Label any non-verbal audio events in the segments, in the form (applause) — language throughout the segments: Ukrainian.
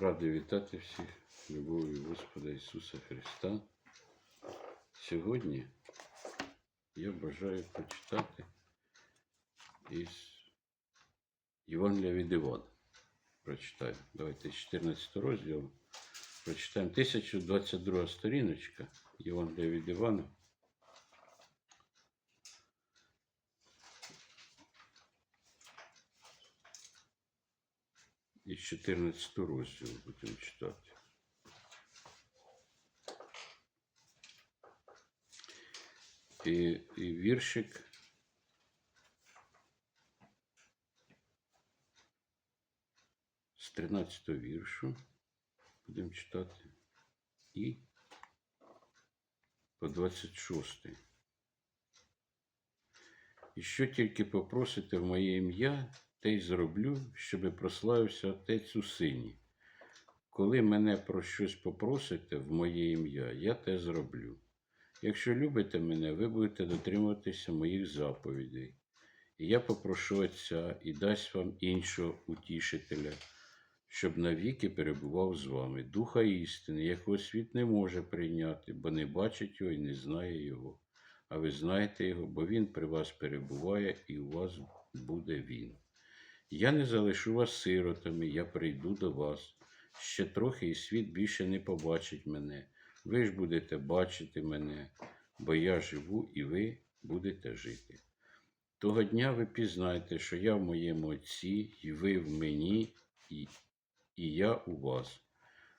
Радий вітати всіх любов'ю Господа Ісуса Христа. Сьогодні я бажаю прочитати із Євангелія від Івана. Прочитаю. Давайте з 14 розділу. Прочитаємо 1022 сторіночка Євангелія від Івана. Із 14 розділу будемо читати. І, і віршик з 13 віршу будемо читати. І по 26. І що тільки попросите в моє ім'я, те й зроблю, щоби прославився Отець у сині. Коли мене про щось попросите в моє ім'я, я те зроблю. Якщо любите мене, ви будете дотримуватися моїх заповідей. І я попрошу Отця і дасть вам іншого утішителя, щоб навіки перебував з вами, Духа істини, якого світ не може прийняти, бо не бачить його і не знає його. А ви знаєте його, бо він при вас перебуває і у вас буде він. Я не залишу вас сиротами, я прийду до вас. Ще трохи і світ більше не побачить мене. Ви ж будете бачити мене, бо я живу і ви будете жити. Того дня ви пізнаєте, що я в моєму Отці, і ви в мені, і, і я у вас.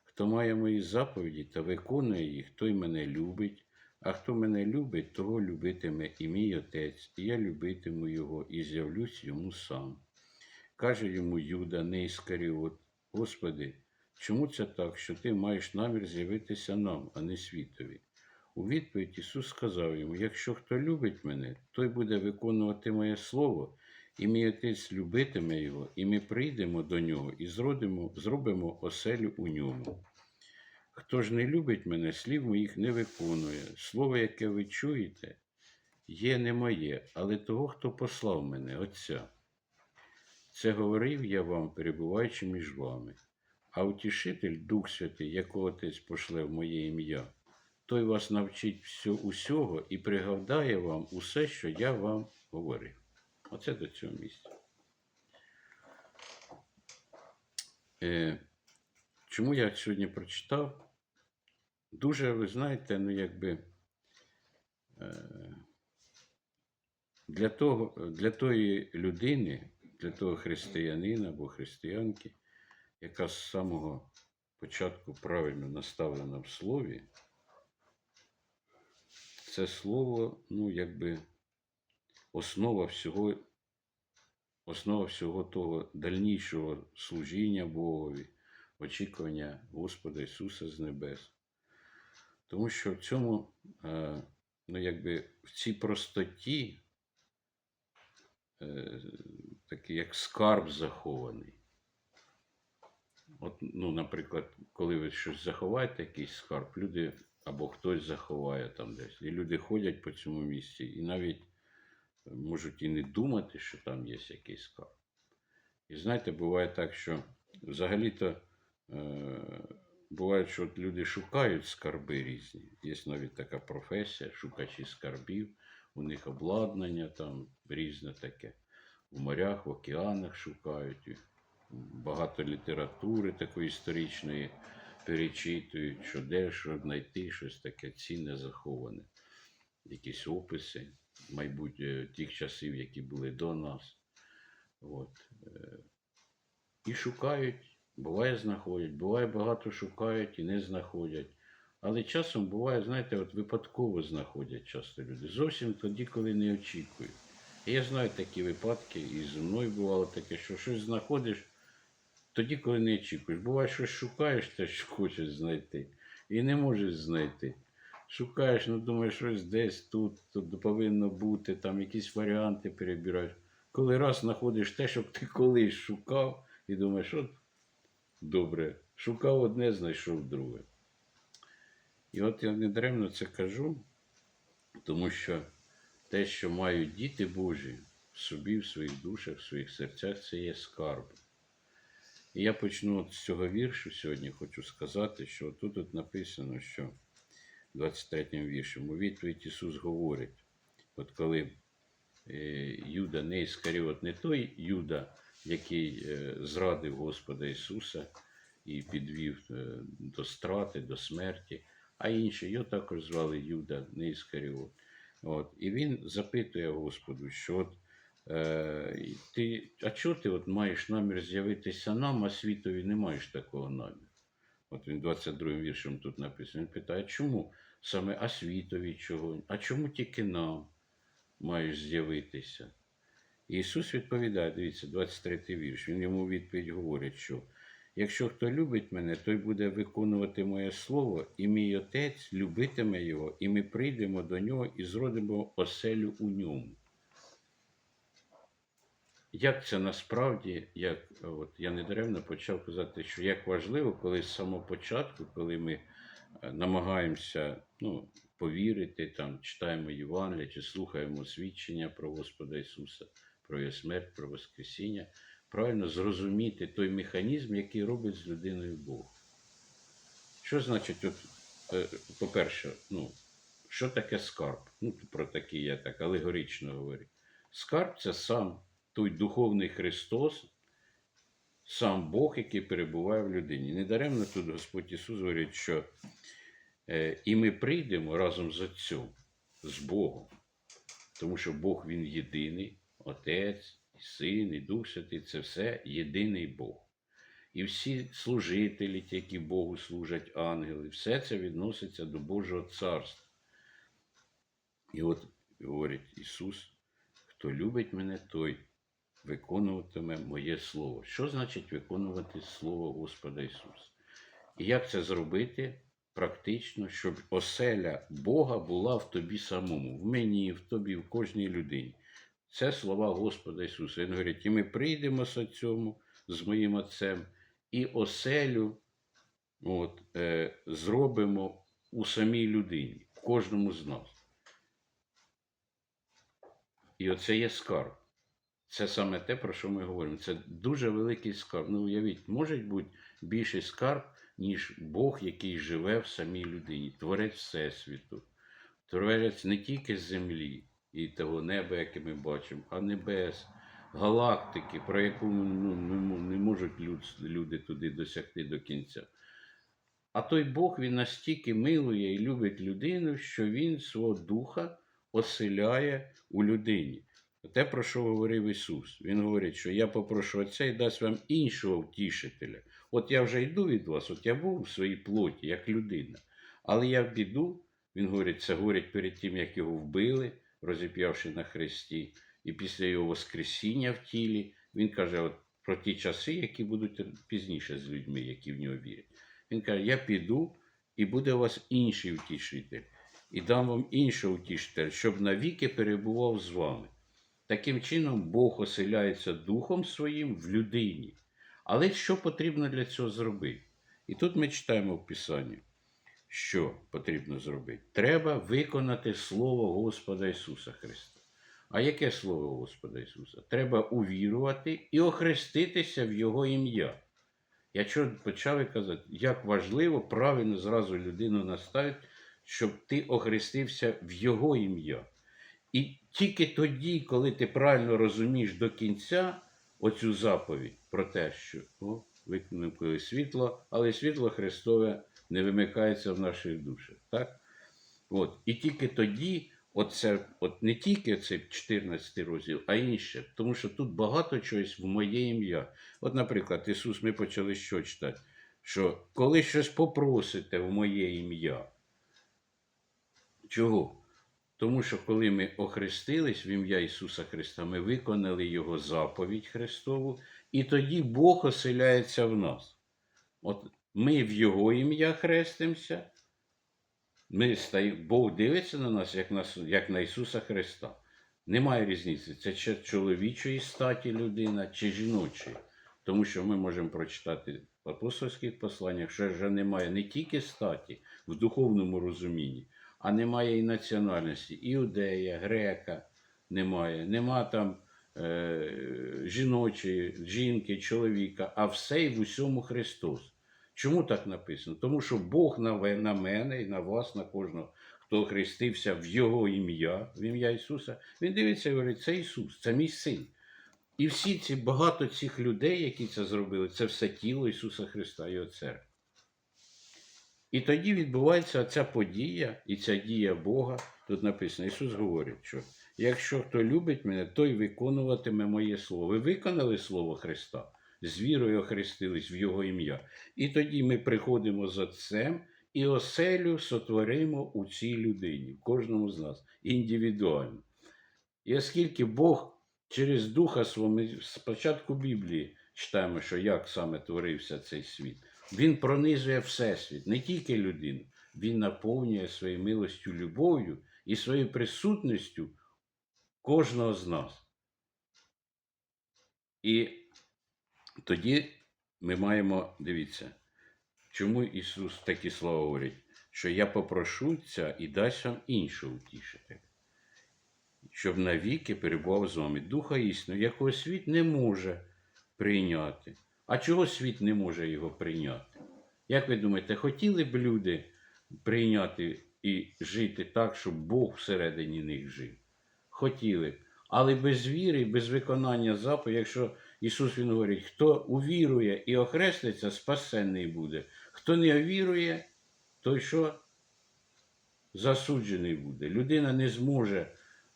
Хто має мої заповіді та виконує їх, той мене любить, а хто мене любить, того любитиме і мій Отець, і я любитиму його, і з'явлюсь йому сам. Каже йому Юда, не Іскаріот, Господи, чому це так, що ти маєш намір з'явитися нам, а не світові? У відповідь Ісус сказав йому: Якщо хто любить мене, той буде виконувати моє слово, і мій Отець любитиме його, і ми прийдемо до нього і зродимо, зробимо оселю у ньому. Хто ж не любить мене, слів моїх не виконує. Слово, яке ви чуєте, є не моє, але того, хто послав мене, Отця. Це говорив я вам, перебуваючи між вами. А утішитель, Дух Святий, якого Отець пошле в моє ім'я, той вас навчить всю, усього і пригадає вам усе, що я вам говорив. Оце до цього місця. Е, чому я сьогодні прочитав? Дуже, ви знаєте, ну якби. Е, для, того, для тої людини, для того християнина або християнки, яка з самого початку правильно наставлена в слові, це слово, ну, якби основа всього, основа всього того дальнішого служіння Богові, очікування Господа Ісуса з небес. Тому що в цьому, е, ну, якби в цій простоті, такий як скарб захований. От, ну, наприклад, коли ви щось заховаєте, якийсь скарб, люди або хтось заховає там десь, і люди ходять по цьому місці і навіть можуть і не думати, що там є якийсь скарб. І знаєте, буває так, що взагалі-то е, буває, що от люди шукають скарби різні. Є навіть така професія, шукачі скарбів, у них обладнання там різне таке. В морях, в океанах шукають. Багато літератури такої історичної перечитують, що де що знайти щось таке цінне заховане, якісь описи, майбутнє тих часів, які були до нас. От. е, І шукають, буває, знаходять, буває багато шукають і не знаходять. Але часом буває, знаєте, от випадково знаходять часто люди. Зовсім тоді, коли не очікують. Я знаю такі випадки, і зі мною бувало таке, що щось знаходиш тоді, коли не очікуєш. Буває, щось шукаєш те, що хочеш знайти, і не можеш знайти. Шукаєш, ну думаєш, щось десь тут, тут повинно бути, там якісь варіанти перебираєш. Коли раз знаходиш те, що ти колись шукав, і думаєш, от добре, шукав одне, знайшов друге. І от я не даремно це кажу, тому що те, що мають діти Божі в собі, в своїх душах, в своїх серцях, це є скарб. І я почну от з цього віршу сьогодні. Хочу сказати, що тут от написано, що в 23 вірші у відповідь Ісус говорить, от коли е, Юда не Іскаріот, не той Юда, який е, зрадив Господа Ісуса і підвів е, до страти, до смерті, а інший, його також звали Юда, не Іскаріот. От, і він запитує Господу, що от, е, ти, а чого ти от маєш намір з'явитися нам, а світові не маєш такого наміру? От він 22 віршем тут написано. Він питає, чому саме а світові чого? А чому тільки нам маєш з'явитися? Ісус відповідає, дивіться, 23 вірш. Він йому відповідь говорить, що якщо хто любить мене, той буде виконувати моє слово, і мій Отець любитиме його, і ми прийдемо до нього і зродимо оселю у ньому. Як це насправді, як от я недаремно почав казати, що як важливо, коли з самого початку, коли ми е, намагаємося ну, повірити, там, читаємо Євангелія чи слухаємо свідчення про Господа Ісуса, про Його смерть, про Воскресіння, правильно зрозуміти той механізм, який робить з людиною Бог. Що значить, от, е, по-перше, ну, що таке скарб? Ну, про такий я так алегорично говорю. Скарб це сам той духовний Христос, сам Бог, який перебуває в людині. Недаремно тут Господь Ісус говорить, що е, і ми прийдемо разом з Отцем, з Богом. Тому що Бог Він єдиний, Отець, Син, і Дух Святий це все єдиний Бог. І всі служителі, які Богу служать, ангели, все це відноситься до Божого царства. І от говорить Ісус, хто любить мене, той виконуватиме моє Слово. Що значить виконувати Слово Господа Ісуса? І як це зробити практично, щоб оселя Бога була в тобі самому, в мені, в тобі, в кожній людині? Це слова Господа Ісуса. Він говорить, і ми прийдемо з цьому, з моїм Отцем, і оселю от, е, зробимо у самій людині, в кожному з нас. І оце є скарб. Це саме те, про що ми говоримо. Це дуже великий скарб. Ну, уявіть, може бути більший скарб, ніж Бог, який живе в самій людині, творець Всесвіту, творець не тільки землі і того неба, яке ми бачимо, а небес, галактики, про яку ну, не можуть люд- люди туди досягти до кінця. А той Бог він настільки милує і любить людину, що він свого духа оселяє у людині. Те, про що говорив Ісус. Він говорить, що я попрошу Отця і дасть вам іншого втішителя. От я вже йду від вас, от я був у своїй плоті, як людина. Але я піду, він говорить, це говорить перед тим, як його вбили, розіп'явши на хресті, і після його Воскресіння в тілі, він каже от, про ті часи, які будуть пізніше з людьми, які в нього вірять. Він каже: Я піду, і буде у вас інший втішитель, і дам вам іншого втішителя, щоб навіки перебував з вами. Таким чином, Бог оселяється Духом Своїм в людині. Але що потрібно для цього зробити? І тут ми читаємо в Писанні, що потрібно зробити. Треба виконати Слово Господа Ісуса Христа. А яке Слово Господа Ісуса? Треба увірувати і охреститися в Його ім'я. Я чого почав і казати, як важливо правильно зразу людину наставити, щоб ти охрестився в Його ім'я. І тільки тоді, коли ти правильно розумієш до кінця оцю заповідь про те, що о, викинули світло, але світло Христове не вимикається в наших душах. Так? От. І тільки тоді, оце, от не тільки цей 14 розділ, а інше. Тому що тут багато чогось в моє ім'я. От, наприклад, Ісус, ми почали що читати? Що коли щось попросите в моє ім'я. Чого? Тому що коли ми охрестились в ім'я Ісуса Христа, ми виконали Його заповідь Христову, і тоді Бог оселяється в нас. От ми в Його ім'я хрестимося, ми стає, Бог дивиться на нас як, на як на Ісуса Христа. Немає різниці, це чи чоловічої статі людина, чи жіночої. Тому що ми можемо прочитати в апостольських посланнях, що вже немає не тільки статі в духовному розумінні, а немає і національності, іудея, грека немає, нема там е, жіночої, жінки, чоловіка, а все і в усьому Христос. Чому так написано? Тому що Бог на, мене і на вас, на кожного, хто хрестився в Його ім'я, в ім'я Ісуса, він дивиться і говорить, це Ісус, це мій син. І всі ці багато цих людей, які це зробили, це все тіло Ісуса Христа, Його церкви. І тоді відбувається ця подія і ця дія Бога. Тут написано, Ісус говорить, що якщо хто любить мене, той виконуватиме моє слово. Ви виконали Слово Христа, з вірою охрестились в Його ім'я. І тоді ми приходимо з Отцем і оселю сотворимо у цій людині, в кожному з нас, індивідуально. І оскільки Бог через Духа свого, ми спочатку Біблії читаємо, що як саме творився цей світ, Він пронизує Всесвіт, не тільки людину, Він наповнює своєю милостю, любов'ю і своєю присутністю кожного з нас. І тоді ми маємо, дивіться, чому Ісус такі слова говорить, що я попрошу ця і дасть вам іншого утішити, щоб навіки перебував з вами Духа істину, якого світ не може прийняти. А чого світ не може його прийняти? Як ви думаєте, хотіли б люди прийняти і жити так, щоб Бог всередині них жив? Хотіли б. Але без віри, без виконання заповідей, якщо Ісус Він говорить, хто увірує і охреститься, спасенний буде. Хто не вірує, той що засуджений буде. Людина не зможе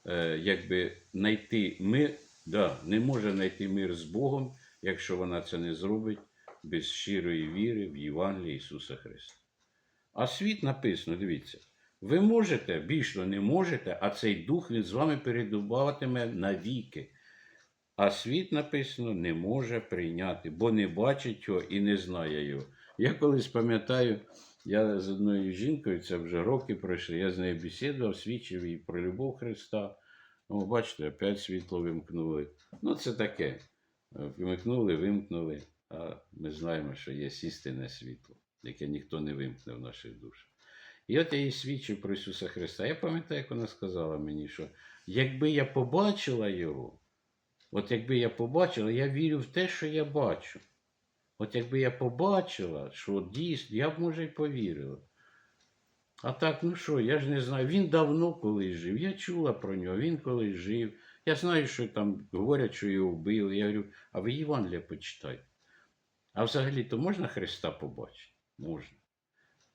е, якби, знайти мир, да, не може знайти мир з Богом, якщо вона це не зробить без щирої віри в Євангелії Ісуса Христа. А світ написано, дивіться, ви можете, більше не можете, а цей дух він з вами передуватиме навіки. А світ написано не може прийняти, бо не бачить його і не знає його. Я колись пам'ятаю, я з одною жінкою, це вже роки пройшли, я з нею бесідував, свідчив їй про любов Христа. Ну, бачите, опять світло вимкнули. Ну, це таке. Вимкнули, вимкнули. А ми знаємо, що є істинне світло, яке ніхто не вимкне в наших душах. І от я їй свідчив про Ісуса Христа. Я пам'ятаю, як вона сказала мені, що якби я побачила Його, от якби я побачила, я вірю в те, що я бачу. От якби я побачила, що дійсно, я б, може, й повірила. А так, ну що, я ж не знаю. Він давно колись жив. Я чула про нього, він колись жив. Я знаю, що там говорять, що його вбили. Я говорю, а ви Євангелія почитайте. А взагалі-то можна Христа побачити? Можна.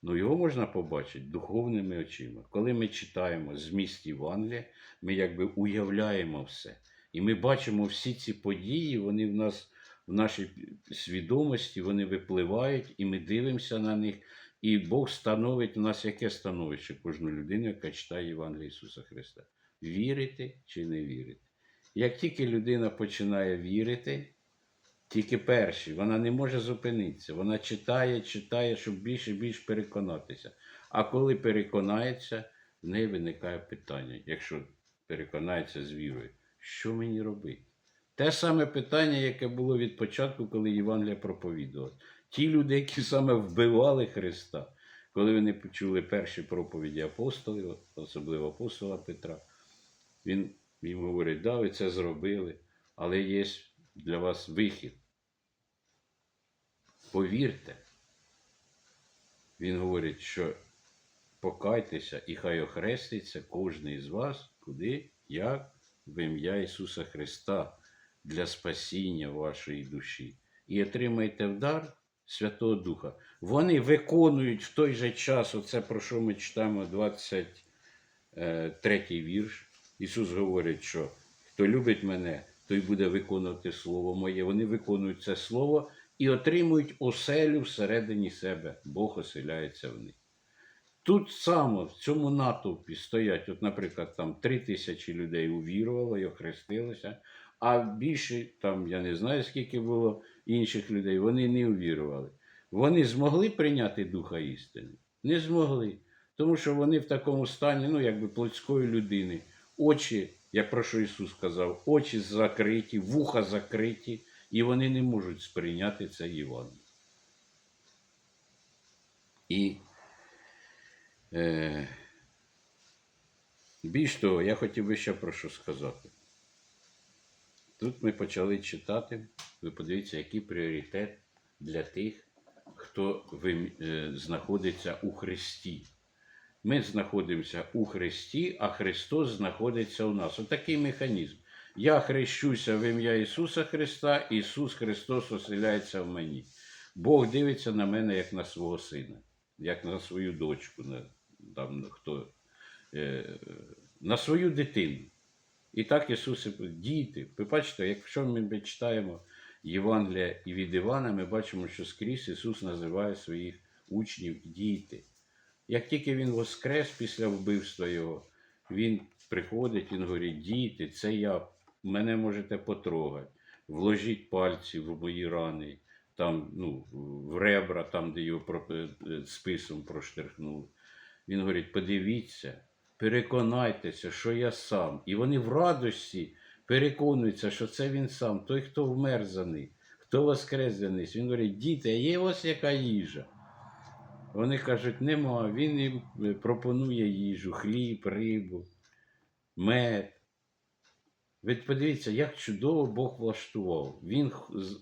Ну, його можна побачити духовними очима. Коли ми читаємо зміст Євангелія, ми якби уявляємо все. І ми бачимо всі ці події, вони в нас в нашій свідомості, вони випливають, і ми дивимося на них. І Бог становить у нас яке становище кожну людину, яка читає Євангелія Ісуса Христа. Вірити чи не вірити. Як тільки людина починає вірити, тільки перші, вона не може зупинитися. Вона читає, читає, щоб більше і більше переконатися. А коли переконається, в неї виникає питання, якщо переконається з вірою, що мені робити? Те саме питання, яке було від початку, коли Євангелія проповідувала. Ті люди, які саме вбивали Христа, коли вони почули перші проповіді апостолів, особливо апостола Петра, він їм говорить, да, ви це зробили, але є для вас вихід. Повірте, він говорить, що покайтеся і хай охреститься кожен із вас, куди, як в ім'я Ісуса Христа для спасіння вашої душі. І отримайте вдар Святого Духа. Вони виконують в той же час, оце про що ми читаємо 23 вірш. Ісус говорить, що хто любить мене, той буде виконувати Слово моє. Вони виконують це Слово і отримують оселю всередині себе. Бог оселяється в них. Тут само в цьому натовпі стоять, от, наприклад, там три тисячі людей увірувало і охрестилося, а більше, там, я не знаю, скільки було інших людей, вони не увірували. Вони змогли прийняти Духа істини? Не змогли. Тому що вони в такому стані, ну, якби плотської людини. Очі, як про що Ісус сказав, очі закриті, вуха закриті, і вони не можуть сприйняти це Євангеліє. І е, більш того, я хотів би ще про що сказати. Тут ми почали читати. Ви подивіться, який пріоритет для тих, хто ви- е, знаходиться у Христі. Ми знаходимося у Христі, а Христос знаходиться у нас. Отакий механізм. Я хрещуся в ім'я Ісуса Христа, Ісус Христос оселяється в мені. Бог дивиться на мене як на свого сина, як на свою дочку, на, там, хто, е, на свою дитину. І так Ісус, діти. Ви бачите, якщо ми читаємо Євангелія і від Івана, ми бачимо, що скрізь Ісус називає своїх учнів діти. Як тільки Він воскрес після вбивства Його, Він приходить, Він говорить, діти, це я, мене можете потрогати, вложіть пальці в мої рани, там, ну, в ребра, там, де його про- е, списом проштерхнули. Він говорить, подивіться, переконайтеся, що я сам. І вони в радості переконуються, що це він сам, той, хто вмер за них, хто воскрес за них. Він говорить, діти, а є ось яка їжа. Вони кажуть, нема. Він їм е, пропонує їжу, хліб, рибу, мед. Ви подивіться, як чудово Бог влаштував. Він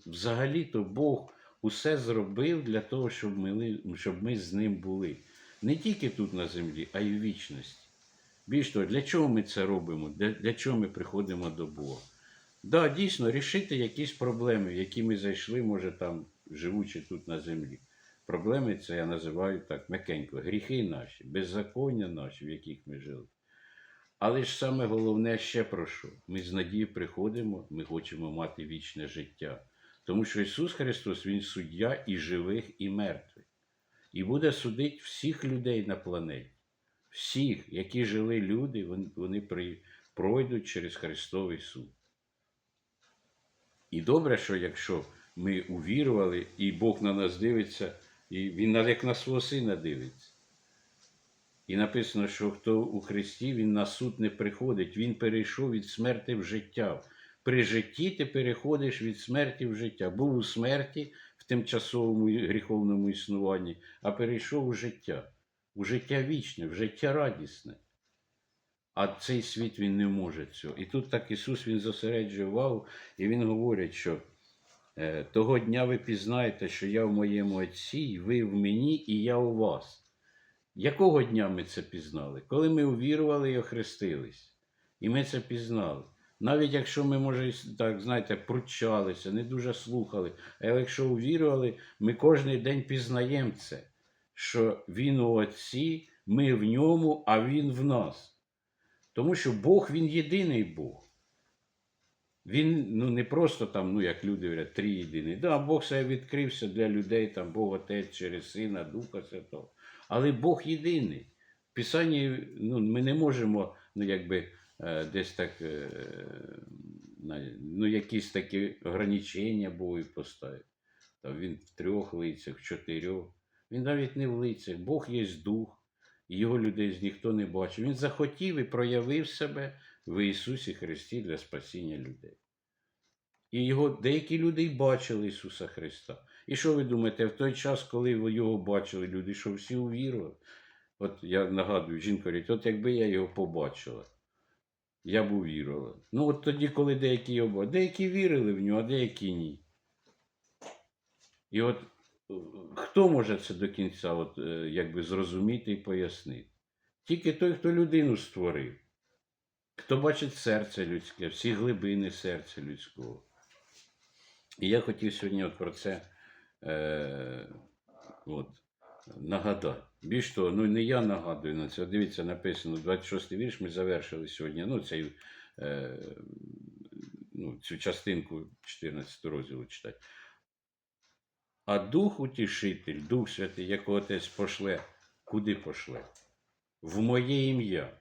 взагалі-то Бог усе зробив для того, щоб ми, щоб ми з ним були. Не тільки тут на землі, а й в вічності. Більш того, для чого ми це робимо? Для, для чого ми приходимо до Бога? Да, дійсно, рішити якісь проблеми, в які ми зайшли, може, там, живучи тут на землі. Проблеми це я називаю так м'якенько, гріхи наші, беззаконня наші, в яких ми жили. Але ж саме головне ще про що? Ми з надією приходимо, ми хочемо мати вічне життя. Тому що Ісус Христос, Він суддя і живих, і мертвих. І буде судити всіх людей на планеті. Всіх, які жили люди, вони, пройдуть через Христовий суд. І добре, що якщо ми увірували, і Бог на нас дивиться, і Він як на свого сина дивиться. І написано, що хто у Христі, він на суд не приходить, він перейшов від смерти в життя. При житті ти переходиш від смерті в життя. Був у смерті в тимчасовому гріховному існуванні, а перейшов у життя, у життя вічне, в життя радісне. А цей світ він не може цього. І тут так Ісус Він зосереджує увагу, і Він говорить, що е, того дня ви пізнаєте, що я в моєму Отці, і ви в мені, і я у вас. Якого дня ми це пізнали? Коли ми увірували і охрестились. І ми це пізнали. Навіть якщо ми, може, так, знаєте, пручалися, не дуже слухали, але якщо увірували, ми кожен день пізнаємо це, що Він у Отці, ми в ньому, а Він в нас. Тому що Бог він єдиний Бог. Він ну, не просто там, ну як люди говорять, три єдиний. Да, Бог себе відкрився для людей, там Бог Отець через Сина, Духа Святого. Але Бог єдиний. В Писанні ну, ми не можемо ну, якби, е, десь так, е, ну, якісь такі ограничення Богу поставити. Там він в трьох лицях, в чотирьох. Він навіть не в лицях. Бог є дух, його людей ніхто не бачив. Він захотів і проявив себе в Ісусі Христі для спасіння людей. І його деякі люди й бачили Ісуса Христа. І що ви думаєте, в той час, коли ви його бачили, люди, що всі увірували? От я нагадую, жінка говорить, от якби я його побачила, я б увірувала. Ну, от тоді, коли деякі його деякі вірили в нього, а деякі ні. І от е, хто може це до кінця от, е, якби зрозуміти і пояснити? Тільки той, хто людину створив, хто бачить серце людське, всі глибини серця людського. І я хотів сьогодні от про це е, от, нагадати. Більш того, ну не я нагадую на це. Дивіться, написано 26 вірш, ми завершили сьогодні. Ну, цей, е, ну, цю частинку 14 розділу читати. А Дух Утішитель, Дух Святий, якого Отець пошле, куди пошле? В моє ім'я.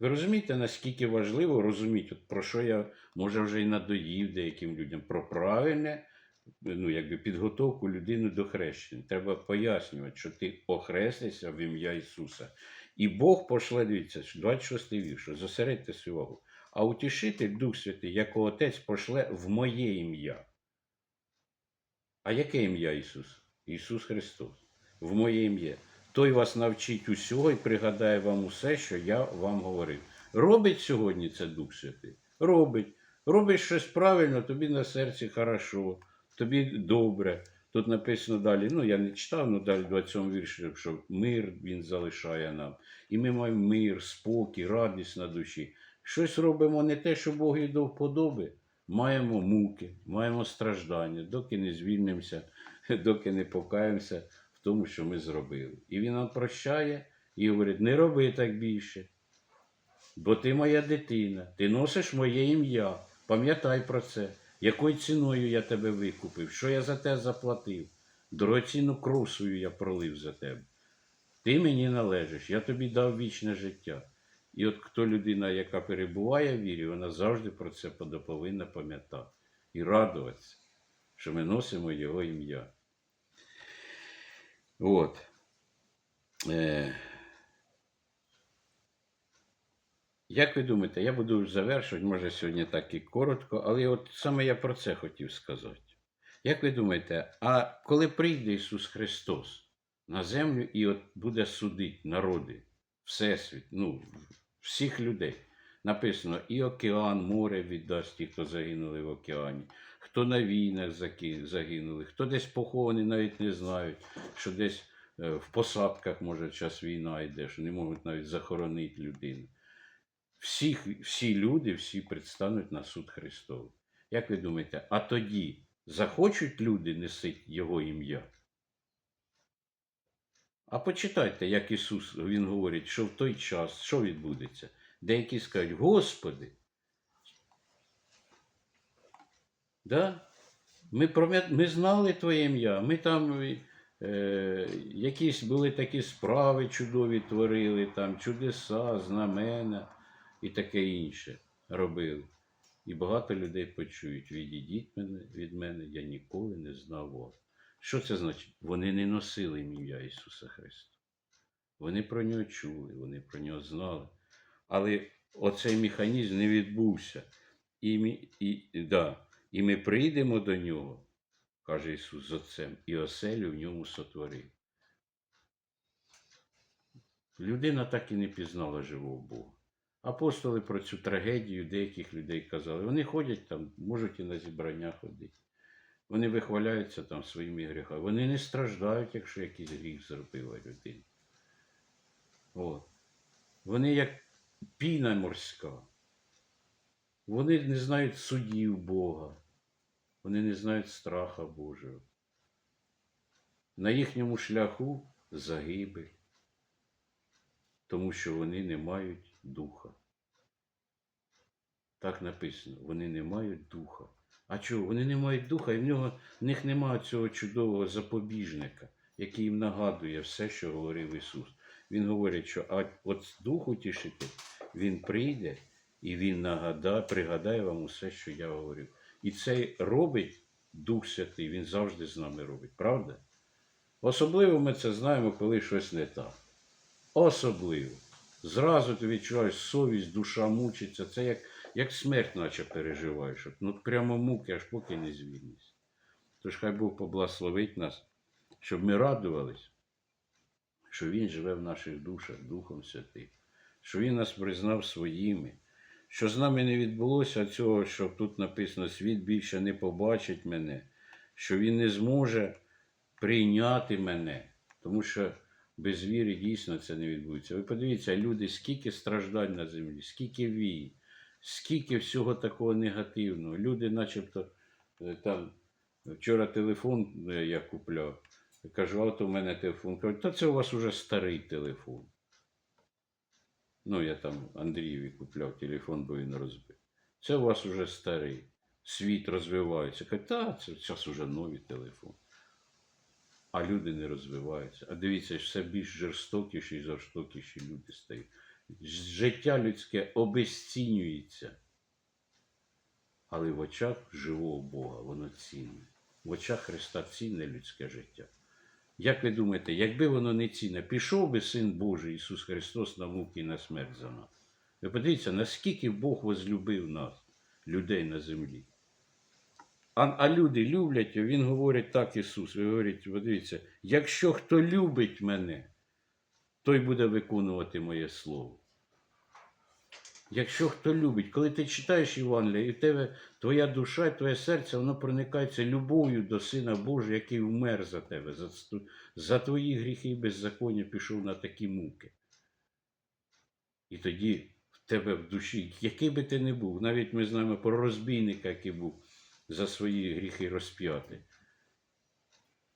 Ви розумієте, наскільки важливо розуміти, от про що я може вже й надоїв деяким людям, про правильне ну, якби підготовку людини до хрещення. Треба пояснювати, що ти охрестишся в ім'я Ісуса. І Бог пошле, дивіться, 26 вірш, зосередьте свою увагу. А утішитель Дух Святий, якого Отець пошле в моє ім'я. А яке ім'я Ісус? Ісус Христос. В моє ім'я. Той вас навчить усього і пригадає вам усе, що я вам говорив. Робить сьогодні це Дух Святий? Робить. Робиш щось правильно, тобі на серці хорошо, тобі добре. Тут написано далі, ну я не читав, але далі в 20 вірші, що мир він залишає нам. І ми маємо мир, спокій, радість на душі. Щось робимо не те, що Бог і до вподоби. Маємо муки, маємо страждання, доки не звільнимося, (laughs) доки не покаємося в тому, що ми зробили. І він нам прощає і говорить: не роби так більше. Бо ти моя дитина, ти носиш моє ім'я. Пам'ятай про це, якою ціною я тебе викупив, що я за те заплатив. Дорогоцінну кров свою я пролив за тебе. Ти мені належиш, я тобі дав вічне життя. І от хто людина, яка перебуває в вірі, вона завжди про це повинна пам'ятати і радуватися, що ми носимо його ім'я. От. Е, Як ви думаєте, я буду завершувати, може сьогодні так і коротко, але от саме я про це хотів сказати. Як ви думаєте, а коли прийде Ісус Христос на землю і от буде судити народи, Всесвіт, ну, всіх людей, написано, і океан, море віддасть ті, хто загинули в океані, хто на війнах загинули, хто десь похований, навіть не знають, що десь е, в посадках, може, час війна йде, що не можуть навіть захоронити людину всіх, всі люди, всі предстануть на суд Христовий. Як ви думаєте, а тоді захочуть люди несить Його ім'я? А почитайте, як Ісус Він говорить, що в той час, що відбудеться? Деякі скажуть, Господи, да? ми, пром'я- ми знали Твоє ім'я, ми там е, якісь були такі справи чудові творили, там чудеса, знамена і таке інше робили. І багато людей почують: відійдіть мене від мене, я ніколи не знав вас. Що це значить? Вони не носили ім'я Ісуса Христа. Вони про нього чули, вони про нього знали. Але оцей механізм не відбувся. І, ми- і, да, і ми прийдемо до нього, каже Ісус з Отцем, і оселю в ньому сотворив. Людина так і не пізнала живого Бога. Апостоли про цю трагедію деяких людей казали. Вони ходять там, можуть і на зібрання ходити. Вони вихваляються там своїми гріхами. Вони не страждають, якщо якийсь гріх зробила людина. От. Вони як піна морська. Вони не знають судів Бога. Вони не знають страха Божого. На їхньому шляху загибель, тому що вони не мають духа. Так написано, вони не мають духа. А чого? Вони не мають духа, і в нього в них немає цього чудового запобіжника, який їм нагадує все, що говорив Ісус. Він говорить, що а от Дух Утішитель, Він прийде і Він нагадає, пригадає вам усе, що я говорив. І це робить Дух Святий, Він завжди з нами робить, правда? Особливо ми це знаємо, коли щось не так. Особливо. Зразу ти відчуваєш совість, душа мучиться. Це як, як смерть, наче переживаєш. Ну, прямо муки, аж поки не звільнишся. Тож хай Бог поблагословить нас, щоб ми радувались, що Він живе в наших душах Духом Святим, що Він нас признав своїми, що з нами не відбулося цього, що тут написано, світ більше не побачить мене, що Він не зможе прийняти мене, тому що без віри дійсно це не відбудеться. Ви подивіться, люди, скільки страждань на землі, скільки війн, скільки всього такого негативного. Люди, начебто, е, там вчора телефон е, я купляв. Кажу, а от у мене телефон. Кажуть, та це у вас уже старий телефон. Ну, я там Андрієві купляв телефон, бо він розбив. Це у вас уже старий. Світ розвивається. Кажуть, та це зараз уже новий телефон. А люди не розвиваються. А дивіться, все більш жорстокіші і жорстокіші люди стають. Життя людське обезцінюється. Але в очах живого Бога воно цінне. В очах Христа цінне людське життя. Як ви думаєте, якби воно не цінне, пішов би Син Божий Ісус Христос на муки і на смерть за нас? Ви подивіться, наскільки Бог возлюбив нас, людей на землі. А, а люди люблять, він говорить так, Ісус. Ви говорите, подивіться, якщо хто любить мене, той буде виконувати моє слово. Якщо хто любить, коли ти читаєш Євангелія, і в тебе твоя душа, і твоє серце, воно проникається любов'ю до Сина Божого, який вмер за тебе, за, за твої гріхи і беззаконня пішов на такі муки. І тоді в тебе в душі, який би ти не був, навіть ми знаємо про розбійника, який був за свої гріхи розп'ятий.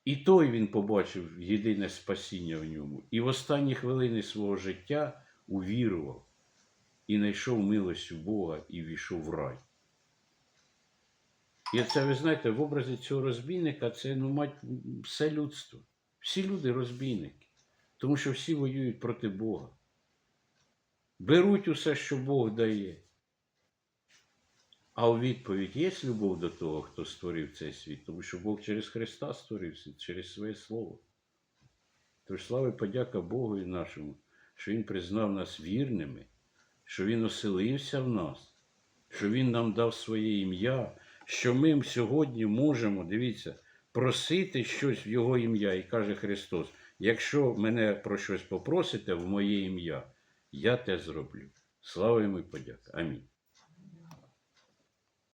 І той він побачив єдине спасіння в ньому. І в останні хвилини свого життя увірував і знайшов милость у Бога і війшов в рай. І це, ви знаєте, в образі цього розбійника це ну, мать, все людство. Всі люди розбійники. Тому що всі воюють проти Бога. Беруть усе, що Бог дає. А у відповідь є любов до того, хто створив цей світ, тому що Бог через Христа створив світ, через своє Слово. Тож слава і подяка Богу і нашому, що Він признав нас вірними, що Він оселився в нас, що Він нам дав своє ім'я, що ми сьогодні можемо, дивіться, просити щось в Його ім'я. І каже Христос: якщо мене про щось попросите в моє ім'я, я те зроблю. Слава йому і подяка. Амінь.